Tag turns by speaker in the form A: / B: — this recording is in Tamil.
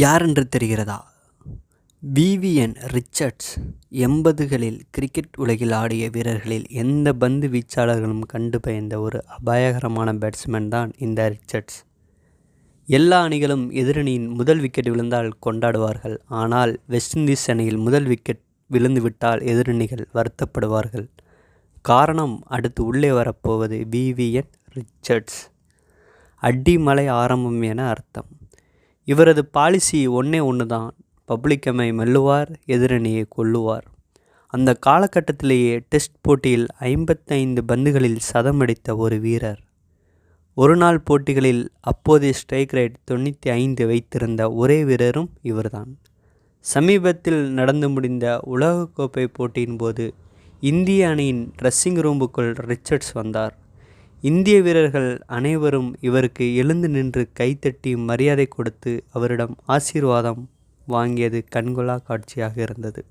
A: யாரென்று தெரிகிறதா? விவிஎன் ரிச்சர்ட்ஸ் எண்பதுகளில் கிரிக்கெட் உலகில் ஆடிய வீரர்களில் எந்த பந்து வீச்சாளர்களும் கண்டு பயந்த ஒரு அபாயகரமான பேட்ஸ்மேன் தான் இந்த ரிச்சர்ட்ஸ். எல்லா அணிகளும் எதிரணியின் முதல் விக்கெட் விழுந்தால் கொண்டாடுவார்கள். ஆனால் வெஸ்ட் இண்டீஸ் அணியில் முதல் விக்கெட் விழுந்துவிட்டால் எதிரணிகள் வருத்தப்படுவார்கள். காரணம் அடுத்து உள்ளே வரப்போவது விவிஎன் ரிச்சர்ட்ஸ். அடிமலை ஆரம்பம் என அர்த்தம். இவரது பாலிசி ஒன்றே ஒன்று தான் பப்ளிக்கமை மெல்லுவார் எதிரணியை கொல்லுவார். அந்த காலகட்டத்திலேயே டெஸ்ட் போட்டியில் ஐம்பத்தைந்து பந்துகளில் சதமடித்த ஒரு வீரர். ஒரு நாள் போட்டிகளில் அப்போதைய ஸ்ட்ரைக் ரேட் தொண்ணூற்றி ஐந்து வைத்திருந்த ஒரே வீரரும் இவர்தான். சமீபத்தில் நடந்து முடிந்த உலகக்கோப்பை போட்டியின் போது இந்திய அணியின் ட்ரெஸ்ஸிங் ரூமுக்குள் ரிச்சர்ட்ஸ் வந்தார். இந்திய வீரர்கள் அனைவரும் இவருக்கு எழுந்து நின்று கைத்தட்டி மரியாதை கொடுத்து அவரிடம் ஆசீர்வாதம் வாங்கியது கண்கொள்ளா காட்சியாக இருந்தது.